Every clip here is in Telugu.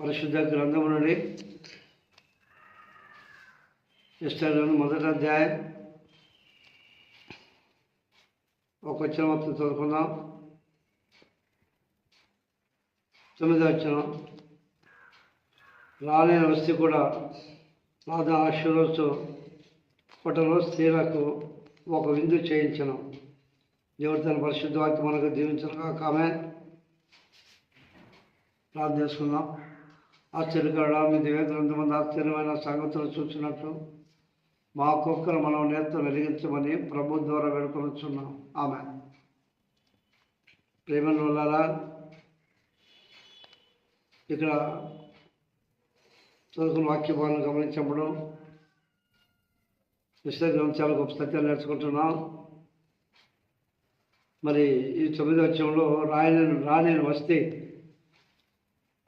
పరిశుద్ధ గ్రంథము నుండి ఇష్టాలను మొదటి అధ్యాయం ఒక వచ్చిన మొత్తం చదువుకుందాం. తొమ్మిది వచ్చిన రాలేని వస్తే కూడా రాధ ఆశీర్వచు పుట్టలో స్త్రీలకు ఒక విందు చేయించను. దేవుడు తన పరిశుద్ధ వాక్యం మనకు దీవించను ఆమె ప్రార్థన చేసుకుందాం. ఆశ్చర్యకరుడ మీ దివ్య గ్రంథమంది ఆశ్చర్యమైన సంగతులు చూసినట్లు మా కుక్కను మనం నేత వెలిగించమని ప్రభు ద్వారా వేడుకొనుచున్నాం ఆమె ప్రేమను వల్ల ఇక్కడ చదువుకున్న వాక్య భావన గమనించినప్పుడు విశ్లేషణ చాలా గొప్ప సత్యాలు నేర్చుకుంటున్నాం. మరి ఈ తొమ్మిది వచ్చంలో రాయని రాని వస్తే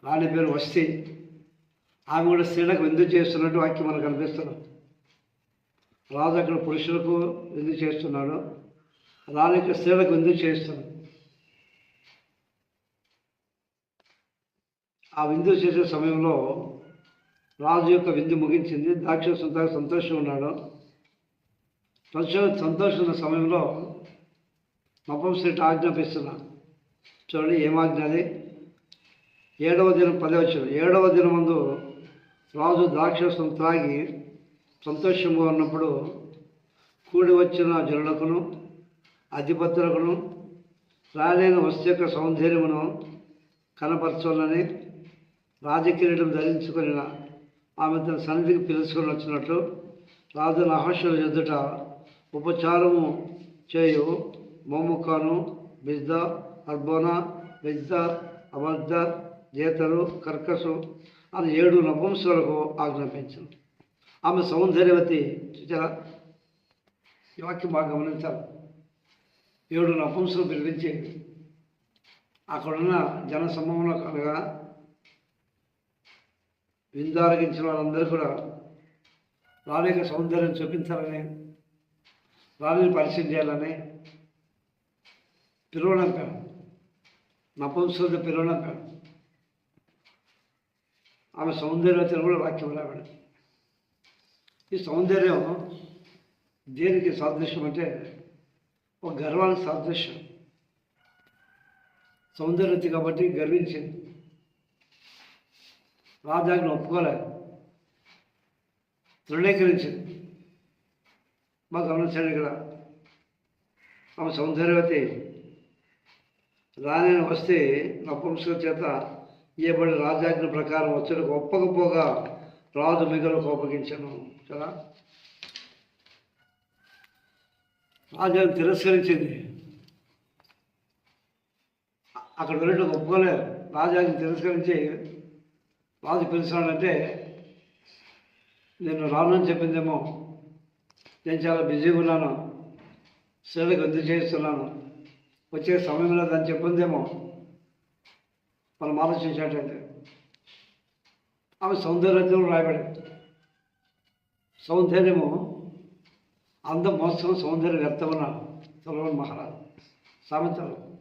రాణి పేరు వస్తే ఆమె కూడా స్త్రీలకు విందు చేస్తున్నట్టు వాక్యం మనకు కనిపిస్తున్నాం రాజు అక్కడ పురుషులకు విందు చేస్తున్నాడు. రాణి ఇక్కడ స్త్రీలకు విందు చేస్తున్నాడు ఆ విందు చేసే సమయంలో రాజు యొక్క విందు ముగించింది. దాక్ష సంతోషం ఉన్నాడు. సంతోషం సంతోషం ఉన్న సమయంలో నపంసరి ఆజ్ఞాపిస్తున్నా. చూడండి ఏమాజ్ఞ అది? ఏడవ దినం పదవచనం. ఏడవ దినం ముందు రాజు ద్రాక్షరసం త్రాగి సంతోషంగా ఉన్నప్పుడు కూడి వచ్చిన జనులకును అధిపతులకును రాలేని వస్తు యొక్క సౌందర్యమును కనపరచాలని రాజకిరీటం ధరించుకుని ఆమె తన సన్నిధికి పిలుచుకొని వచ్చినట్లు రాజు నహర్షుల ఎదుట ఉపచారము చేయు మోముఖాను బిజ్ద అర్బోనా బిజ్ద అబద్ధ జీతలు కర్కసు అని ఏడు నపుంసులకు ఆజ్ఞాపించింది. ఆమె సౌందర్యవతి చూచారా ఈ వాక్యం బాగా గమనించాలి ఏడు నపుంసులు పిలిపించి అక్కడున్న జన సమూహంలో కనుక విందారగించిన వాళ్ళందరూ కూడా రాణి యొక్క సౌందర్యం చూపించాలని రాణిని పరిచయం చేయాలని పిలువనంపాను నపుంసులతో పిలువనంపాను ఆమె సౌందర్యవతిని కూడా వాక్యం రాబడి ఈ సౌందర్యం దేనికి సాదృశ్యం అంటే ఒక గర్వానికి సాదృశ్యం. సౌందర్యవతి కాబట్టి గర్వించింది. రాజాజ్ఞ ఒప్పుకోలేదు తృణీకరించింది. మా గమనించండి ఇక్కడ ఆమె సౌందర్యవతి రాణి వస్తే నపుంసక చేత ఇవ్వబడి రాజాజ్ఞ ప్రకారం వచ్చాడు ఒప్పకపోగా రాజు మిగలకు కోపగించను కదా? రాజాన్ని తిరస్కరించింది. అక్కడ వెళ్ళటం ఒప్పుకోలేదు రాజాని తిరస్కరించి రాజు పిలిచాడంటే నేను రానని చెప్పిందేమో. నేను చాలా బిజీగా ఉన్నాను. స్త్రీలకు ఎందుకు చేస్తున్నాను వచ్చే సమయం లేదని చెప్పిందేమో. మనం ఆలోచించేటైతే ఆమె సౌందర్యతలు రాయబడింది. సౌందర్యము అందం మోసం సౌందర్య వ్యర్థమన్న సొలవన్ మహారాజు. సామెతలు.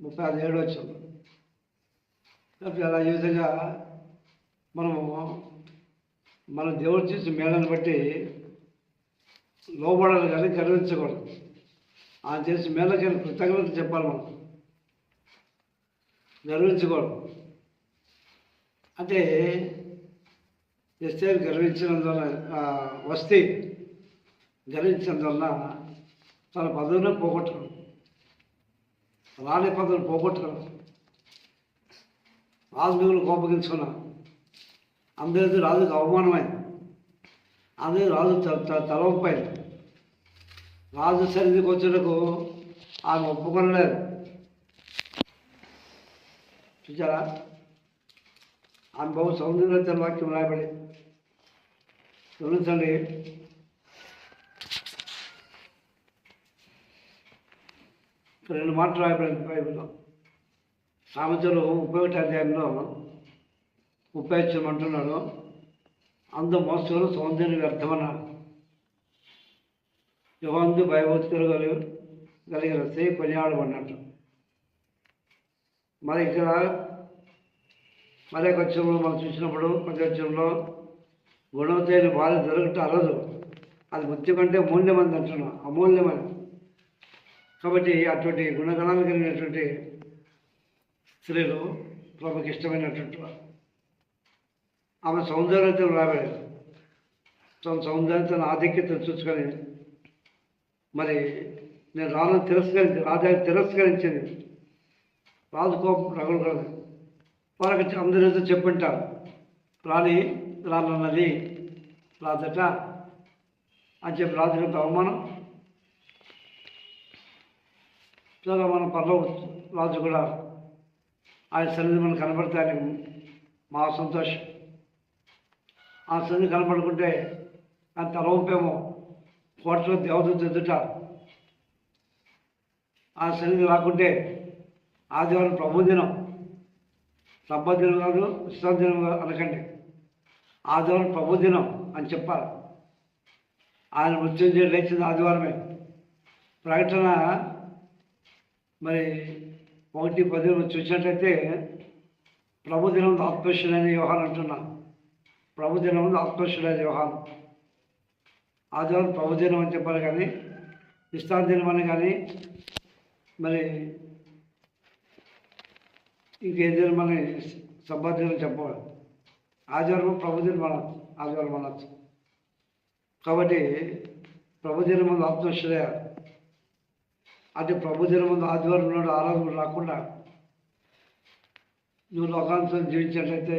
ముప్పై ఐదు ఏడు వచ్చింది అలా ఈ విధంగా మనము మన దేవుడు చేసి మేళను బట్టి లోబడాలి కానీ గర్వించకూడదు. ఆయన చేసి మేళకైనా కృతజ్ఞత చెప్పాలి మనం గర్వించకూడదు. అంటే ఎస్టేర్ గర్వించినందువల్ల వస్తే గర్వించినందువల్ల తన పదవిని పోగొట్టడం రాని పదవిని పోగొట్టడం రాజు మిగులు కోపగించుకున్నా అందరిది రాజుకు అవమానమైంది. అందరి రాజు తలవపోయింది రాజు సన్నిధికి వచ్చేటకు ఆమె ఒప్పుకొనలేదు. చూసారా? ఆమె బహు సౌందర్యత వాక్యం రాయబడి గమనించండి రెండు మాటలు రాయబడింది బైబిల్లో. సామెతలు ముప్పై ఒకటి అధ్యాయంలో ముప్పై వచ్చిన అంటున్నాడు అందు మోసంలో సౌందర్యం వ్యర్థమన్నాడు యువందు భయభక్తులు కలిగి కలిగిన స్త్రీ కొనియాడమన్నట్టు మరి ఇక్కడ మరే వచ్చంలో మనం చూసినప్పుడు ప్రతి వచ్చంలో గుణవతైన బాధ దొరకటం అరదు అది ముత్యం కంటే మూల్యమంది అంటున్నాం అమూల్యమైన కాబట్టి అటువంటి గుణగణాలు కలిగినటువంటి స్త్రీలు ప్రభుకి ఇష్టమైనటువంటి ఆమె సౌందర్యత రాబడేది తన సౌందర్యతను ఆధిక్యతను చూసుకొని మరి నేను రాను తిరస్కరించి రాజా తిరస్కరించింది. రాజు కోపం రగులుకోదు వాళ్ళకి అందరితో చెప్పుంటారు. రాని రానన్నది రాదట. అని చెప్పి రాజుకి అవమానం. చాలా మన పర్లో రాజు కూడా ఆయన సన్నిధి మనం కనబడతాయని మా సంతోషం. ఆ సన్నిధి కనబడుకుంటే ఆయన తల కోటలో దేవత ఎదుట. ఆ సన్నిధి రాకుంటే ఆదివారం ప్రభుదినం సబ్బదినం కాదు విశ్రాంతి దినం కాదు అనకండి. ఆదివారం ప్రభుదినం అని చెప్పాలి. ఆయన మృత్యుంజయ లేచింది ఆదివారమే. ప్రకటన మరి ఒకటి పది చూసినట్లయితే ప్రభుదినం దినం వ్యవహారం అంటున్నా. ప్రభుదినం దినం వ్యవహారం ఆదివారం ప్రభుదినం అని చెప్పాలి కానీ విశ్రాంతి దినం అని కానీ మరి ఇంకే దినం అని సంబంధించిన చెప్పవాలి. ఆదివారం ప్రభు దినం అనొచ్చు ఆదివారం అనొచ్చు కాబట్టి ప్రభు ముందు ఆత్మశ్రయ అంటే ప్రభు ముందు ఆదివారం నాడు ఆరాధన రాకుండా నువ్వు లోకాంతో జీవించినట్లయితే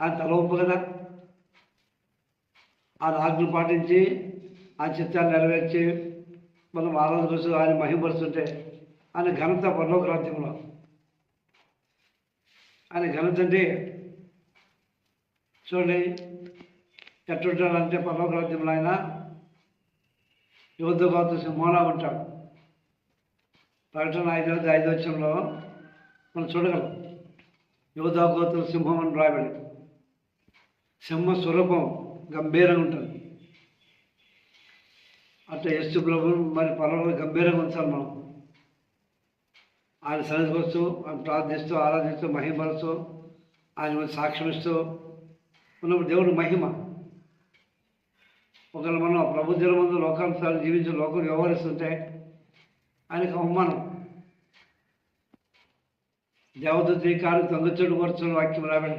ఆయన తలవంపు కదా. ఆయన ఆజ్ఞలు పాటించి ఆ చిత్తాన్ని నెరవేర్చి మనం ఆరాధన కోసం ఆయన మహిమపరుస్తుంటే ఆయన ఘనత పరలోక రాజ్యంలో ఆయన ఘనత చూడండి. ఎట్టుంటాడంటే పరలోక రాజ్యంలో ఆయన యువత గోత్ర సింహంలా ఉంటాడు. ప్రకటన ఐదు ఐదు వచ్చంలో మనం చూడగలం. యువత సింహం అని రాయబడి సింహ స్వరూపం గంభీరంగా ఉంటుంది. అట్లా యశు ప్రభు మరి పర్వాలేదు గంభీరంగా ఉంచాలి మనం. ఆయన సన్నిధికి ఆయన ప్రార్థిస్తూ ఆరాధిస్తూ మహిమపరుస్తూ ఆయన మీద సాక్ష్యం ఇస్తూ ఉన్నప్పుడు దేవుడు మహిమ. ఒకవేళ మనం ప్రభు జనమందు లోకానుసారం జీవించి లోకం వ్యవహరిస్తుంటే ఆయనకు అవమానం. దేవదూతి కారు తొంగచోడు కూర్చున్న వాక్యం రాబడి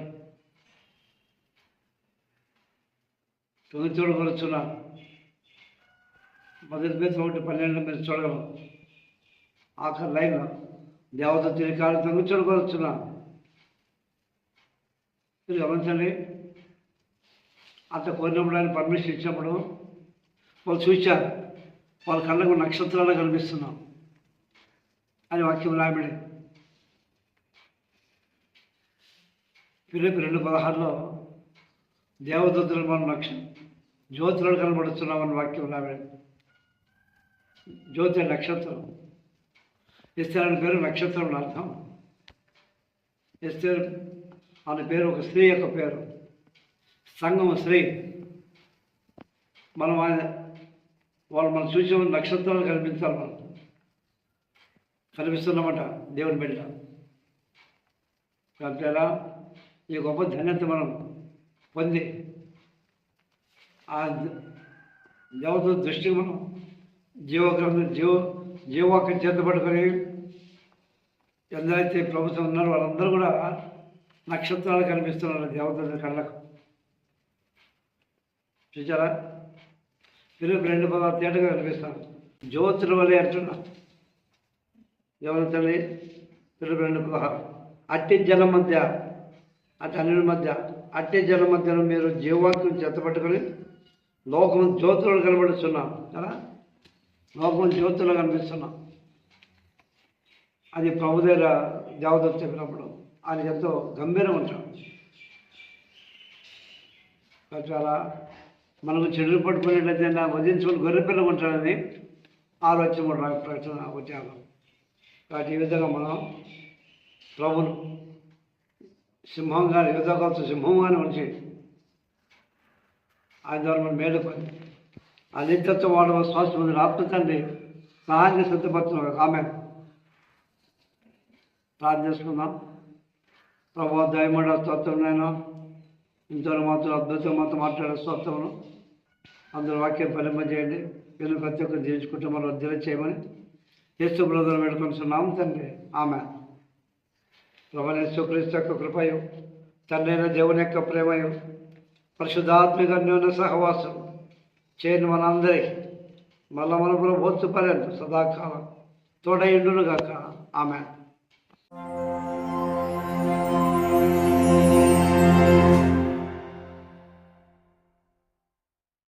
తొంగచెడు కొరచున్న మొదటి మీద ఒకటి పన్నెండు మీరు చూడగలం ఆఖరి లైన్లో. దేవత తిరికాలు తొంగచోడు కూర్చున్న మీరు గమనించండి. అంత కోరినప్పుడు ఆయన పర్మిషన్ ఇచ్చినప్పుడు వాళ్ళు చూశారు. వాళ్ళ కళ్ళకు నక్షత్రాలు కనిపిస్తున్నాం అని వాక్యం రాబడి ఫిలిప్ రెండు పదహారులో దేవదూతలు మనం నక్ష జ్యోతులను కనబడుతున్నామని వాక్యం రాబడి జ్యోతి నక్షత్రం. ఇస్తారని పేరు నక్షత్రం అర్థం. ఇస్తారు అనే పేరు ఒక స్త్రీ యొక్క పేరు. సంఘం స్త్రీ. మనం ఆయన వాళ్ళు మనం చూసిన నక్షత్రాలు కనిపించాలి మనం. కనిపిస్తున్నామట దేవుని బిడ్డ. కాబట్టి ఎలా ఈ గొప్ప ధన్యత మనం పొంది ఆ దేవత దృష్టికి మనం జీవగ్రంథం జీవ జీవాక చేత పడుకొని ఎందరైతే ప్రభుత్వం ఉన్నారో వాళ్ళందరూ కూడా నక్షత్రాలు కనిపిస్తున్నారు దేవతల కళ్ళకు. చూచారా పిలుపు రెండు పదాలు తేటగా కనిపిస్తారు జ్యోతుల వల్లే అంటున్నా. ఎవరి తల్లి? పిలుపు రెండు పదహారు అట్టి జలం మధ్య అటు అన్నిటి మధ్య అట్టి జలం మధ్యలో మీరు జీవాక్యం చెత్తపట్టుకొని లోకం జ్యోతులు కనబడుతున్నాం కదా? లోకం జ్యోతులు కనిపిస్తున్నాం. అది ప్రభు దగ్గర దేవతలు చెప్పినప్పుడు ఆయన ఎంతో గంభీరం ఉంటాడు. చాలా మనకు చెడులు పట్టుకున్నట్లయితే నా వధించుకుని గొర్రెపిల్ల ఉంటాడని ఆలోచన కూడా ప్రకటన వచ్చాను కాబట్టి ఈ విధంగా మనం ప్రభును సింహంగా యువతకాలతో సింహంగానే ఉంచి ఆయన ద్వారా మనం మేలుకొని ఆ నిత్యత్వం వాడు శ్వాస ముందు ఆత్మ తండ్రి సహాయంగా సిద్ధపడుతున్నాం ఆమె ప్రార్థన చేసుకుందాం. ప్రభా దయమడ స్తోత్రం నాయన. ఇంతో మాత్రం అద్భుతం మాత్రం మాట్లాడే స్తోత్రమును అందరూ వాక్యం ఫలింపజేయండి వీళ్ళు ప్రతి ఒక్కరు జీవించుకుంటే మనం వర్ధన చేయమని యేసు బ్రదర్ పెట్టుకుంటున్నాం తండ్రి. ఆమె ప్రభు యేసుక్రీస్తు యొక్క కృపయు తండ్రి అయిన దేవుని యొక్క ప్రేమయు పరిశుద్ధాత్మిక సహవాసం చేయని మనందరికీ మళ్ళా మన ప్రభుత్వ పర్యంత సదాకాలం తోడైండును గాక ఆమె